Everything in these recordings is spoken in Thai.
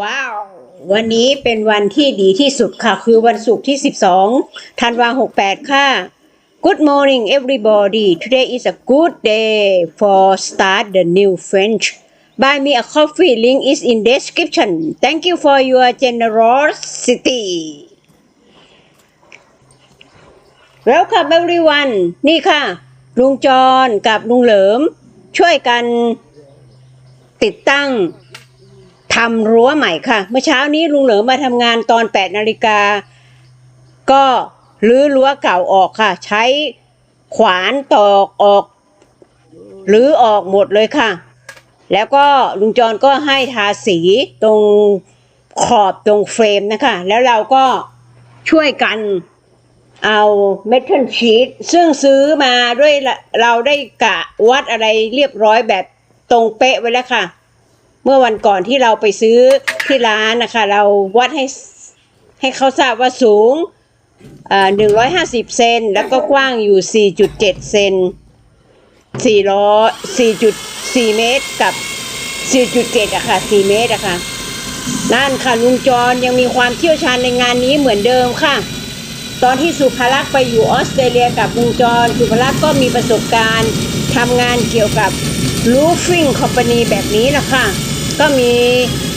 ว้าว วันนี้เป็นวันที่ดีที่สุดค่ะ คือวันศุกร์ที่ 12 ธันวาคม68 ค่ะ Good morning everybody today is a good day for start the new French buy me a coffee link is in description thank you for your generosity Welcome everyone นี่ค่ะ ลุงจรกับลุงเหลิม ช่วยกันติดตั้ง ทำรั้วใหม่ค่ะ เมื่อเช้านี้ลุงเหลิมมาทำงานตอน8นาฬิกา ก็รื้อรั้วเก่าออกค่ะ ใช้ขวานตอกออกหรือออกหมดเลยค่ะ แล้วก็ลุงจรก็ให้ทาสีตรงขอบตรงเฟรมนะคะ แล้วเราก็ช่วยกันเอาเมทัลชีตซึ่งซื้อมาด้วยเราได้กะวัดอะไรเรียบร้อยแบบตรงเป๊ะไว้แล้วค่ะ เมื่อวันก่อนที่เราไปซื้อที่ร้านนะคะ เราวัดให้ให้เขาทราบว่าสูงหนึ่งร้อยห้าสิบเซนแล้วก็กว้างอยู่สี่จุดเจ็ดเซนสี่ร้อยสี่จุดสี่เมตรกับสี่จุดเจ็ดอะค่ะสี่เมตรอะค่ะนั่นค่ะลุงจรยังมีความเชี่ยวชาญในงานนี้เหมือนเดิมค่ะ ตอนที่สุภลักษ์ไปอยู่ออสเตรเลียกับลุงจรสุภลักษ์ก็มีประสบการณ์ทำงานเกี่ยวกับ roofing company แบบนี้แหละค่ะ ก็มี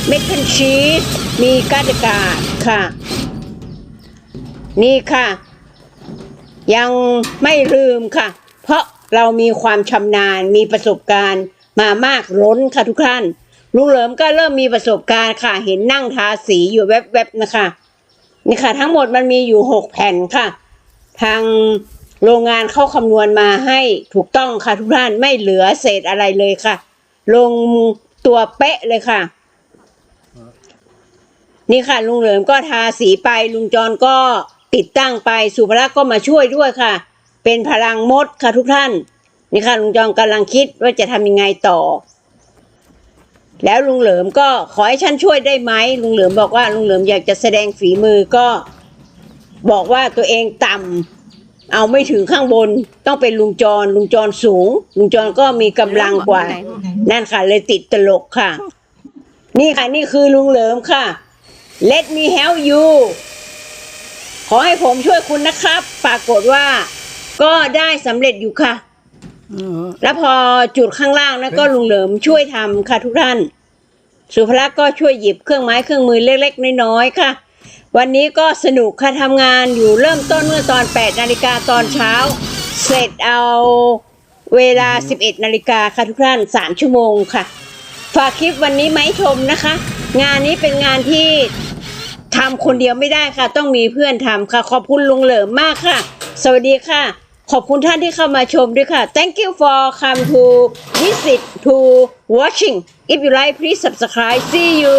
เมทัลชีสมีกาดกาดค่ะ นี่ค่ะ ยังไม่ลืมค่ะ เพราะเรามีความชำนาญมีประสบการณ์มามากล้นค่ะทุกท่านลุงเหลิมก็เริ่มมีประสบการณ์ค่ะ เห็นนั่งทาสีอยู่แวบๆนะคะ นี่ค่ะ ทั้งหมดมันมีอยู่หกแผ่นค่ะ ทางโรงงานเข้าคำนวณมาให้ถูกต้องค่ะทุกท่านไม่เหลือเศษอะไรเลยค่ะ ลง ตัวเป๊ะเลยค่ะ นี่ค่ะ ลุงเหลิมก็ทาสีไปลุงจรก็ติดตั้งไปสุภลักษ์ก็มาช่วยด้วยค่ะ เป็นพลังมดค่ะทุกท่าน นี่ค่ะ ลุงจรกำลังคิดว่าจะทำยังไงต่อ แล้วลุงเหลิมก็ขอให้ฉันช่วยได้ไหมลุงเหลิมบอกว่าลุงเหลิมอยากจะแสดงฝีมือก็ บอกว่าตัวเองต่ำ เอาไม่ถึงข้างบนต้องเป็นลุงจร ลุงจรสูง ลุงจรก็มีกำลังกว่า นั่นค่ะ เลยติดตลกค่ะ นี่ค่ะนี่คือลุงเหลิมค่ะ Let me help you ขอให้ผมช่วยคุณนะครับ ปรากฏว่า ก็ได้สำเร็จอยู่ค่ะ แล้วพอจุดข้างล่างนะก็ลุงเหลิมช่วยทำค่ะทุกท่าน สุภลักษณ์ก็ช่วยหยิบเครื่องไม้เครื่องมือเล็กๆน้อยๆค่ะ วันนี้ก็สนุกค่ะทำงานอยู่เริ่มต้นเมื่อตอน 8 นาฬิกาตอนเช้า เสร็จเอาเวลา 11 นาฬิกาค่ะทุกท่าน 3 ชั่วโมงค่ะ ฝากคลิปวันนี้ไหมชมนะคะ งานนี้เป็นงานที่ทำคนเดียวไม่ได้ค่ะ ต้องมีเพื่อนทำค่ะ ขอบคุณลุงเหลิมมากค่ะ สวัสดีค่ะ ขอบคุณท่านที่เข้ามาชมด้วยค่ะ thank you for come to visit to watching if you like please subscribe see you